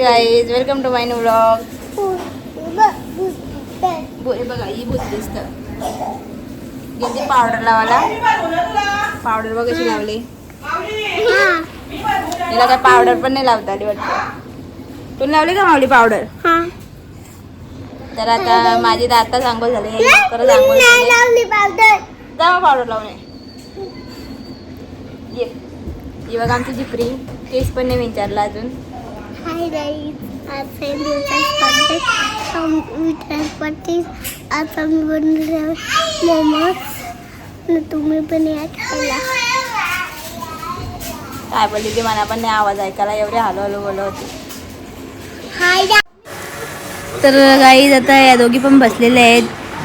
Guys welcome to my new blog बघा ही भूत दिसत. गेली पावडर लावायला. पावडर बघ कशी लावली. तिला काय पावडर पण नाही लावता आली वाटतं. तू लावली का मावली पावडर तर आता माझी दाता आंघोळ झाली. परत झाली. जा पावडर लावणे ये. बघा आमची जिपरी केस पण नाही विचारला अजून. हाय गाईज आज सेम दिवसाच पट्टी आता मी बनवले मोमोज तुम्ही पण या खायला. काय बोलली ती? मला पण नाही आवाज ऐकायला. एवढे हलो हलो बोलत होती. हाय तर गाईज आता या दोघी पण बसलेल्या आहेत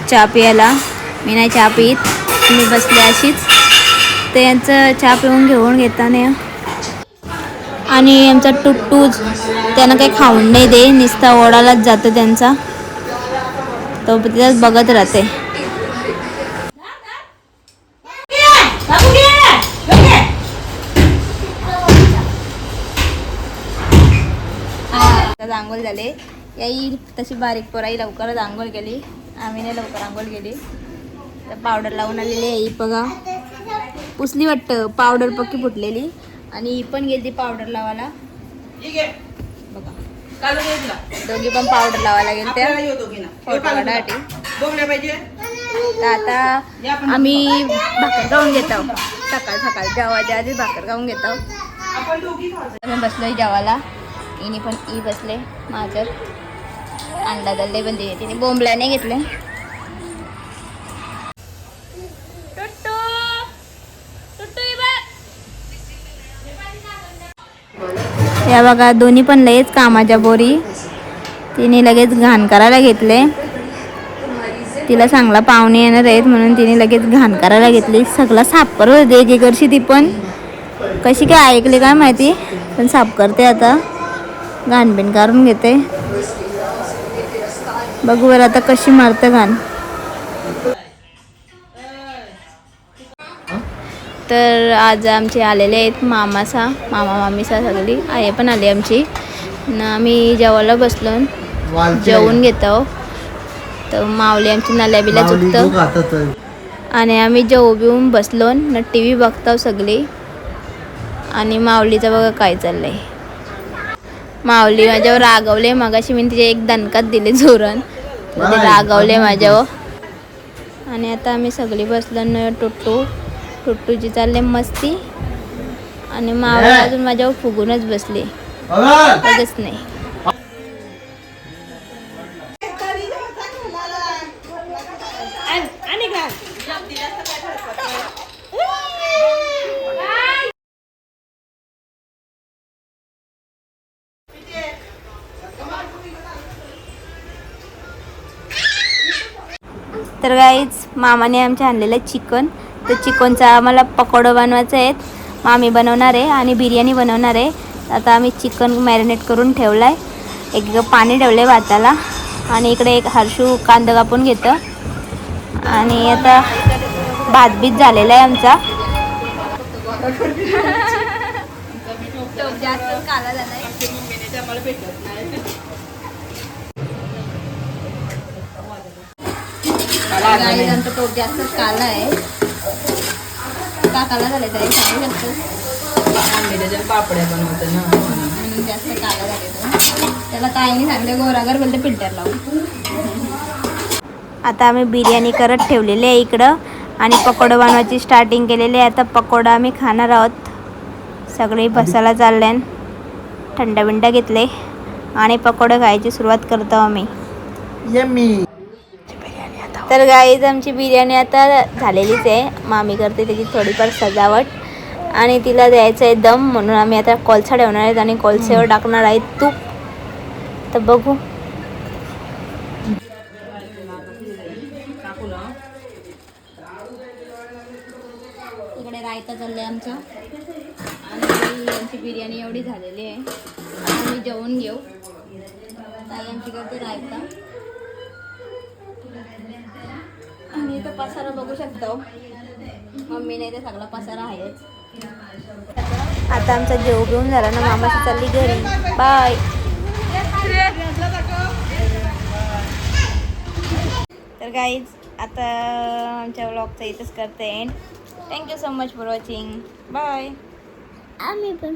चहा पियाला मी नाही चहा पित. मी बसले अशीच. तर यांचं चहा पिऊन घेऊन घेताना आणि आमचा टुट्टूज त्यांना काही खाऊन नाही दे नुसता ओढालाच जातं त्यांचा. तो तिथंच बघत राहते. आंघोळ झाले. याई तशी बारीक पोराई लवकरच आंघोळ केली. आम्ही नाही लवकर आंघोळ केली. तर पावडर लावून आलेली आई बघा. पुसली वाटतं पावडर पक्की फुटलेली. आणि ही पण गेली पावडर लावायला. बघा. दोघी पण पावडर लावायला गेले त्या फोटो काढासाठी तर आता आम्ही भाकर खाऊन घेतो सकाळ सकाळ. जेवायच्या आधी भाकर खाऊन घेतो आम्ही बसलोय जेवायला. हिने पण ई बसले. माझर अंडा दल्ले पण तिने बोंबल्याने घेतले. या बघा दोन्ही पण लयच कामाच्या बोरी तिने लगेच घाण करायला घेतले. तिला चांगला पाहुणे येणार आहेत म्हणून तिने लगेच घाण करायला घेतली. सगळा साफ करत होते एकेकडची ती पण. कशी काय ऐकली काय माहिती पण साफ करते आता. घाणबिण काढून घेते. बघू बरं आता कशी मारते घाण. तर आज आमचे आलेले आहेत मामासा मामा मामीसा सगळी आई पण आली आमची. न आम्ही जेवायला बसलो. जेवून घेतो. तर माऊली आमची नाल्या बिल्या चुकतं आणि आम्ही जेवू बिवून बसलो. न टी व्ही बघतो सगळी. आणि माऊलीचं बघा काय चाललंय. माऊली माझ्यावर रागवले मगाशी मी तिचे एक दणकात दिले जोरण ते रागवले माझ्यावर. आणि आता आम्ही सगळी बसलो न टुट्टू टुट्टूची चालले मस्ती. आणि मावळी अजून माझ्यावर फुगूनच बसली. कधीच नाही. तर गाईच मामाने आमच्या आणलेलं चिकन. तर चिकनचा आम्हाला पकोडं बनवायचं आहेत मामी बनवणार आहे आणि बिर्याणी बनवणार आहे. आता आम्ही चिकन मॅरिनेट करून ठेवलं आहे एक पाणी ठेवलं आहे भाताला. आणि इकडे एक हर्षू कांदा कापून घेतं. आणि आता भात बीत झालेला आहे आमचा. टोप जास्त काला आहे का काला झालाय तरी सांगू शकतो पापड्या बनवतो ना. म्हणून जास्त काला झाले त्याला ताईने सांगितलं गोरागर बोलते फिल्टर लावून. आता आम्ही बिर्याणी करत ठेवलेली आहे इकडं. आणि पकोडं बनवायची स्टार्टिंग केलेली आहे. आता पकोडा आम्ही खाणार आहोत. सगळे बसायला चालले थंड बिंड घेतले. आणि पकोडं खायची सुरुवात करतो आम्ही. यम्मी. तर गाईज आमची बिर्याणी आता झालेलीच आहे. मामी करते त्याची थोडीफार सजावट. आणि तिला द्यायचं आहे दम म्हणून आम्ही आता कोलसा ठेवणार आहेत आणि कोलसेवर टाकणार आहे तूप. तर बघू. इकडे रायता चाललंय आमचा. आणि आमची बिर्याणी एवढी झालेली आहे. आम्ही जेवून घेऊ. ताई आमची करते रायता. पसारा बघू शकतो. मम्मीने ते सगळा पसारा आहेच. आता आमचा जेव घेऊन झाला ना मामा चालली घरी. बाय तर गाईज आता आमच्या व्लॉगचा इथंच करते end thank you so much for watching bye आम्ही पण.